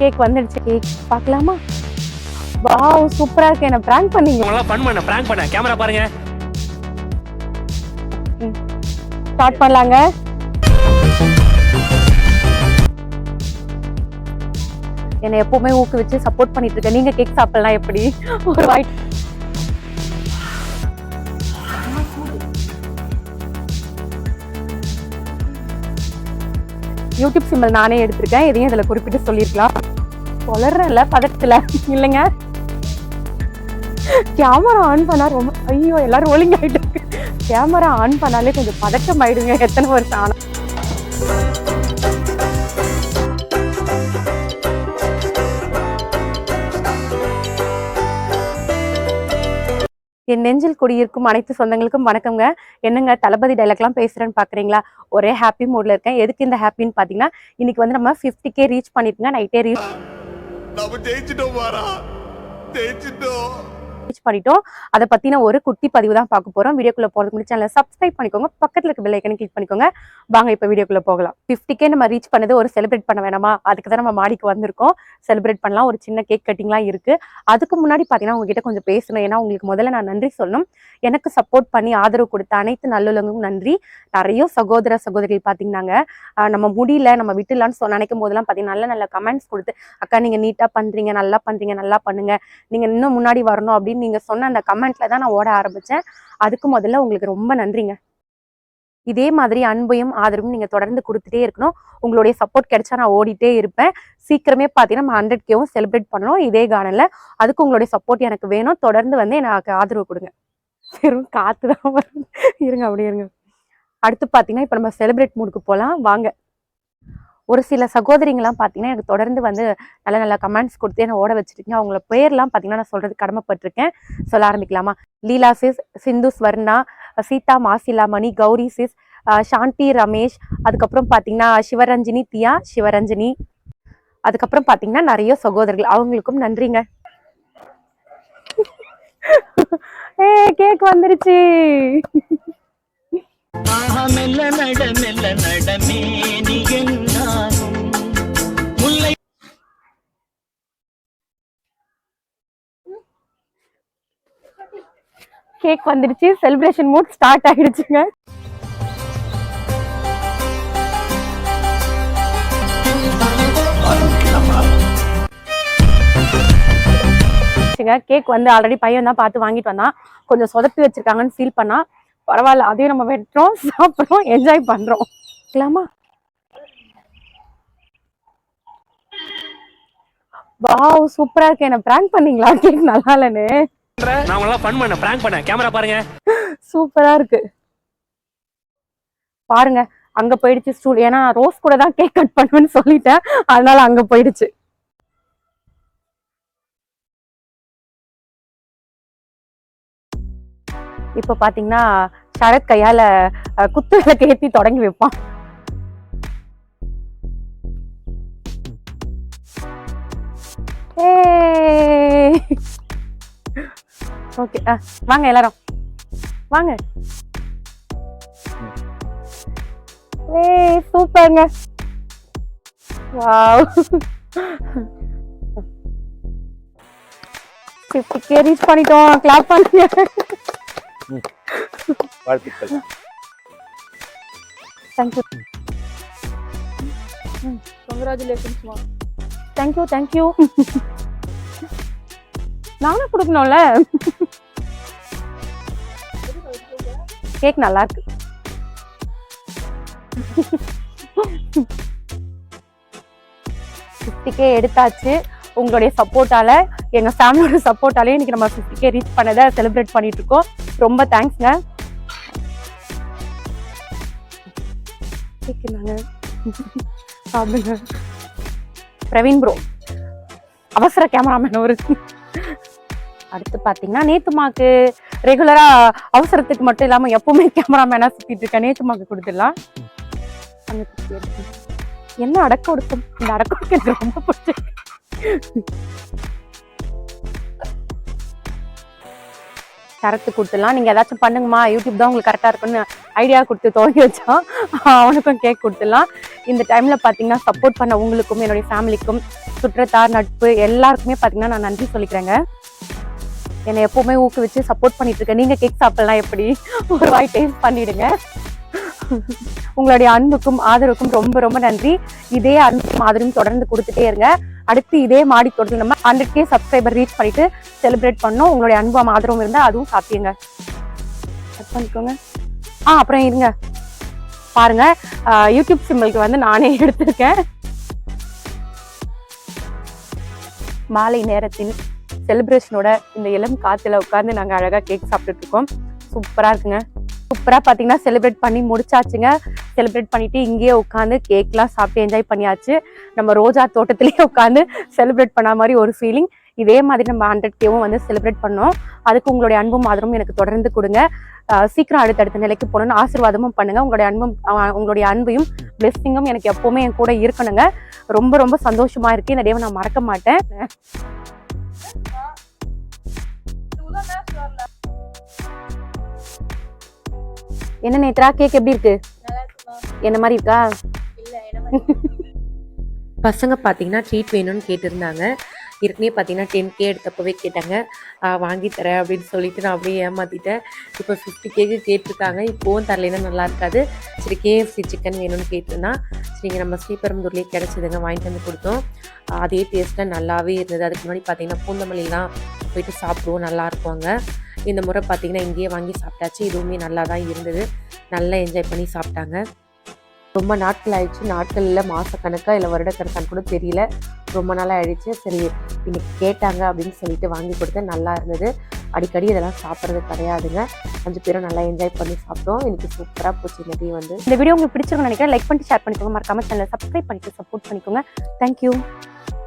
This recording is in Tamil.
கேக் வந்துடுச்சு கேக் பார்க்கலாமா? வாவ் சூப்பரா இருக்கு. என்ன பிராங்க் பண்ணீங்க. உங்களெல்லாம் ஃபன் பண்ண பிராங்க் பண்ண. கேமரா பாருங்க. ஸ்டார்ட் பண்ணலாங்க. என்னை எப்பவுமே ஊக்குவிச்சு சப்போர்ட் பண்ணிட்டு இருக்க. நீங்க கேக் சாப்பிடலாம் எப்படி? ஒரு வாய் யூடியூப் சிம்பிள் நானே எடுத்திருக்கேன். எதையும் இதில் குறிப்பிட்டு சொல்லியிருக்கலாம். வளர்றல பதட்டத்தில். இல்லைங்க. கேமரா ஆன் பண்ணா ரொம்ப ஐயோ எல்லாரும் ஒழுங்காயிட்டு கேமரா ஆன் பண்ணாலே கொஞ்சம் பதட்டம் ஆயிடுங்க எத்தனை வருஷம் ஆனால் என் நெஞ்சில் குடியிருக்கும் அனைத்து சொந்தங்களுக்கும் வணக்கம்ங்க. என்னங்க தளபதி டைலாக்லாம் பேசுகிறேன்னு பார்க்குறீங்களா ஒரே ஹாப்பி மூடில் இருக்கேன். எதுக்கு இந்த ஹாப்பின்னு பார்த்தீங்கன்னா இன்னைக்கு வந்து நம்ம 50k கே ரீச் பண்ணிட்டுங்க. நைட்டே ரீச் ரீச் பண்ணிட்டோம். அதை பத்தின ஒரு குட்டி பதிவு தான் பார்க்க போறோம். வீடியோக்குள்ள போறதுக்கு முன்னாடி சேனலை சப்ஸ்கிரைப் பண்ணிக்கோங்க. பக்கத்துல இருக்க பெல் கிளிக் பண்ணிக்கோங்க. வாங்க இப்ப வீடியோக்குள்ள போகலாம். ஃபிஃப்டிக்கே நம்ம ரீச் பண்ணது ஒரு செலிப்ரேட் பண்ண வேணாமா? அதுக்கு தான் நம்ம மாடிக்கு வந்திருக்கோம். செலிப்ரேட் பண்ணலாம். ஒரு சின்ன கேக் கட்டிங்லாம் இருக்கு. அதுக்கு முன்னாடி பாத்தீங்கன்னா உங்ககிட்ட கொஞ்சம் பேசணும். ஏன்னா உங்களுக்கு முதல்ல நான் நன்றி சொல்லணும். எனக்கு சப்போர்ட் பண்ணி ஆதரவு கொடுத்த அனைத்து நல்லுள்ளவங்களுக்கும் நன்றி. நிறைய சகோதர சகோதரிகள் பாத்தீங்கன்னாங்க. ஆஹ் நம்ம முடியல நம்ம விட்டுலான்னு சொ நினைக்கும் போதெல்லாம் பாத்தீங்கன்னா நல்ல நல்ல கமெண்ட்ஸ் கொடுத்து அக்கா நீங்க நீட்டா பண்றீங்க. நல்லா பண்றீங்க. நல்லா பண்ணுங்க. நீங்க இன்னும் முன்னாடி வரணும் அப்படின்னு நீங்க சொன்ன அந்த கமெண்ட்ல தான் நான் ஓட ஆரம்பிச்சேன். அதுக்கு முதல்ல உங்களுக்கு ரொம்ப நன்றிங்க. இதே மாதிரி அன்பையும் ஆதரவும் நீங்க தொடர்ந்து கொடுத்துட்டே இருக்கணும். உங்களுடைய சப்போர்ட் கிடைச்சா நான் ஓடிட்டே இருப்பேன். சீக்கிரமே பார்த்தீங்கன்னா நம்ம ஹண்ட்ரட் கேவும் செலிப்ரேட் பண்ணணும். இதே கார்டனில் அதுக்கு உங்களுடைய சப்போர்ட் எனக்கு வேணும். தொடர்ந்து வந்து எனக்கு ஆதரவு கொடுங்க. வெறும் காத்து தான் வருது. இருங்க அப்படியே இருங்க. அடுத்து பார்த்தீங்கன்னா இப்போ நம்ம செலிப்ரேட் மூடுக்கு போகலாம் வாங்க. ஒரு சில சகோதரிங்கெல்லாம் பார்த்தீங்கன்னா எனக்கு தொடர்ந்து வந்து நல்ல நல்ல கமெண்ட்ஸ் கொடுத்து என்ன ஓட வச்சிருக்கீங்க. அவங்கள பேர்லாம் பார்த்தீங்கன்னா நான் சொல்றது கடமைப்பட்டிருக்கேன். சொல்ல ஆரம்பிக்கலாமா? லீலா சிஸ் சிந்து ஸ்வர்ணா சீதா மாசிலாமணி கௌரி சிஸ் சாந்தி ரமேஷ் அதுக்கப்புறம் பார்த்தீங்கன்னா சிவரஞ்சினி தியா சிவரஞ்சினி. அதுக்கப்புறம் பார்த்தீங்கன்னா நிறைய சகோதரர்கள். அவங்களுக்கும் நன்றிங்க. ஏ கேக் வந்துருச்சு. ஆஹா மெல்ல நட மெல்ல நடமே நீ கேக் வந்துருச்சு. செலிப்ரேஷன் மூட் ஸ்டார்ட் ஆகிடுச்சுங்க கேக் வந்து ஆல்ரெடி பையன் தான் பார்த்து வாங்கிட்டு வந்தான். கொஞ்சம் சொதப்பி வச்சிருக்காங்கன்னு ஃபீல் பண்ணா. பரவாயில்ல அதையும் நம்ம வெட்டுறோம் சாப்பிட்றோம் என்ஜாய் பண்றோம். இல்லாமா வாவ் சூப்பரா இருக்கு. என்ன பிராங்க் பண்ணீங்களா? கேக் நல்லா இல்லைன்னு நான் உங்களெல்லாம் ஃபன் பண்ண பிராங்க் பண்ண கேமரா பாருங்க. சூப்பரா இருக்கு. பாருங்க அங்க போயிடுச்சு ஸ்டூல் ஏன்னா ரோஸ் கூட தான் கேக் கட் பண்ணுவேன்னு சொல்லிட்டேன். அதனால அங்க போயிடுச்சு. இப்ப பாத்தீங்கன்னா சரத் கையால குத்து விளக்கு ஏத்தி தொடங்கி வைப்பான். ஓகே. வாங்க எல்லாரும். வாங்க. ஏய் சூப்பர்ங்க. வாவ். ஃபிஃப்டி கே ரீச் பண்ணிட்டோம். கிளாப் பண்ணுங்க. வாழ்த்துக்கள். தேங்க்யூ கங்க்ராச்சுலேஷன்ஸ்மா தேங்க்யூ தேங்க்யூ நானும் கொடுக்கணும்ல. கேக் நல்லா இருக்கு ஃபிஃப்டிக்கே எடுத்தாச்சு. உங்களுடைய சப்போர்ட்டால எங்க ஃபேமிலியோட சப்போர்ட்டாலே இன்னைக்கு நம்ம ஃபிஃப்டிக்கே ரீச் பண்ணதை செலிப்ரேட் பண்ணிட்டு இருக்கோம் ரொம்ப தேங்க்ஸ்ங்க கேக்குறாங்க சாப்பிடுங்க. பிரவீன் ப்ரோ அவசர கேமராமேன் ஒரு அடுத்து பார்த்தீங்கன்னா நேத்துமாக்கு ரெகுலராக அவசரத்துக்கு மட்டும் இல்லாமல் எப்பவுமே கேமராமேனாக சுற்றிட்டு இருக்கேன். நேத்துமாக்கு கொடுத்துடலாம். என்ன அடக்க ஒடுக்கம்? இந்த அடக்க ஒடுக்கம் எனக்கு ரொம்ப பிடிச்சிருக்கு. சரத்து கொடுத்துடலாம். நீங்கள் ஏதாச்சும் பண்ணுங்கம்மா. யூடியூப் தான் உங்களுக்கு கரெக்டாக இருக்குன்னு ஐடியா கொடுத்து துவங்கி வச்சான் அவனுக்கும் கேக் கொடுத்துடலாம். இந்த டைமில் பார்த்தீங்கன்னா சப்போர்ட் பண்ண உங்களுக்கும் என்னுடைய ஃபேமிலிக்கும் சுற்றத்தார் நட்பு எல்லாருக்குமே பார்த்தீங்கன்னா நான் நன்றி சொல்லிக்கிறேங்க. என்னை எப்பவுமே ஊக்குவிச்சு சப்போர்ட் பண்ணிட்டு இருக்கேன். நீங்கள் கேக் சாப்பிடலாம் எப்படி? ஒரு வாய் டேஸ்ட் பண்ணிடுங்க. உங்களுடைய அன்புக்கும் ஆதரவுக்கும் ரொம்ப ரொம்ப நன்றி. இதே அன்புக்கும் ஆதரவும் தொடர்ந்து கொடுத்துட்டே இருங்க. அடுத்து இதே மாடி தொடர்ந்து நம்ம ஹண்ட்ரட் கே சப்ஸ்கிரைபர் ரீச் பண்ணிட்டு செலிப்ரேட் பண்ணோம் உங்களுடைய அன்பும் ஆதரவும் இருந்தால் அதுவும் சாப்பிடுங்க கட் பண்ணிக்கோங்க. ஆ அப்புறம் இருங்க. பாருங்க. யூடியூப் சிம்பிளுக்கு வந்து நானே எடுத்திருக்கேன். மாலை நேரத்தில் செலிப்ரேஷனோட இந்த இளம் காத்துல உட்காந்து நாங்க அழகா கேக் சாப்பிட்டுட்டு இருக்கோம் சூப்பரா இருக்குங்க. சூப்பரா பாத்தீங்கன்னா செலிப்ரேட் பண்ணி முடிச்சாச்சுங்க. செலிப்ரேட் பண்ணிட்டு இங்கேயே உட்காந்து கேக்லாம் சாப்பிட்டு என்ஜாய் பண்ணியாச்சு. நம்ம ரோஜா தோட்டத்திலேயே உட்காந்து செலிப்ரேட் பண்ண மாதிரி ஒரு ஃபீலிங் இதே மாதிரி நம்ம ஹண்ட்ரட் கேவும் வந்து செலிப்ரேட் பண்ணோம். அதுக்கு உங்களுடைய அன்பும் ஆதரவும் எனக்கு தொடர்ந்து கொடுங்க. சீக்கிரம் அடுத்தடுத்த நிலைக்கு போகணும்னு ஆசீர்வாதமும் பண்ணுங்க. உங்களுடைய அன்பும் உங்களுடைய அன்பையும் பிளெஸ்ஸிங்கும் எனக்கு எப்பவுமே என் கூட இருக்கணுங்க. ரொம்ப ரொம்ப சந்தோஷமா இருக்கு. இந்த டேவை நான் மறக்க மாட்டேன். என்ன நேத்ரா? கேக் எப்படி இருக்கு? என்ன மாதிரி இருக்கா? இல்ல என்ன பசங்க பார்த்தீங்கன்னா ட்ரீட் வேணும்னு கேட்டிருந்தாங்க. ஏற்கனவே பார்த்தீங்கன்னா டென் கே எடுத்தப்பவே கேட்டாங்க. வாங்கி தரேன் அப்படின்னு சொல்லிட்டு நான் அப்படியே ஏமாத்திட்டேன். இப்போ ஃபிஃப்டி கேக்கு கேட்டிருக்காங்க. இப்போவும் தரலைன்னா நல்லா இருக்காது. சரி கேஎஃப்சி சிக்கன் வேணும்னு கேட்டிருந்தா சரிங்க நம்ம ஸ்ரீபெரும்புதூர்லேயே கிடச்சிதுங்க. வாங்கிட்டு வந்து கொடுத்தோம். அதே டேஸ்ட்டில் நல்லாவே இருந்தது. அதுக்கு முன்னாடி பார்த்தீங்கன்னா பூந்தமல்லிலாம் போயிட்டு சாப்பிடுவோம். நல்லா இருக்குவாங்க இந்த முறை பார்த்தீங்கன்னா இங்கேயே வாங்கி சாப்பிட்டாச்சு. இதுவுமே நல்லா தான் இருந்தது. நல்லா என்ஜாய் பண்ணி சாப்பிட்டாங்க. ரொம்ப நாட்கள் ஆயிடுச்சு. நாட்கள் இல்லை மாதக்கணக்காக இல்லை வருடக்கணக்கான்னு கூட தெரியல. ரொம்ப நாளாக ஆயிடுச்சு. சரி இன்னைக்கு கேட்டாங்க அப்படின்னு சொல்லிட்டு வாங்கி கொடுத்தேன். நல்லா இருந்தது. அடிக்கடி இதெல்லாம் சாப்பிட்றது கிடையாதுங்க. அஞ்சு பேரும் நல்லா என்ஜாய் பண்ணி சாப்பிட்டோம். எனக்கு சூப்பராக போச்சு இந்த டீ வந்து. இந்த வீடியோ உங்களுக்கு பிடிச்சிருக்கும்னு நினைக்கிறேன். லைக் பண்ணிட்டு ஷேர் பண்ணிக்கோங்க. மறக்காம சேனலை சப்ஸ்கிரைப் பண்ணிட்டு சப்போர்ட் பண்ணிக்கோங்க. தேங்க்யூ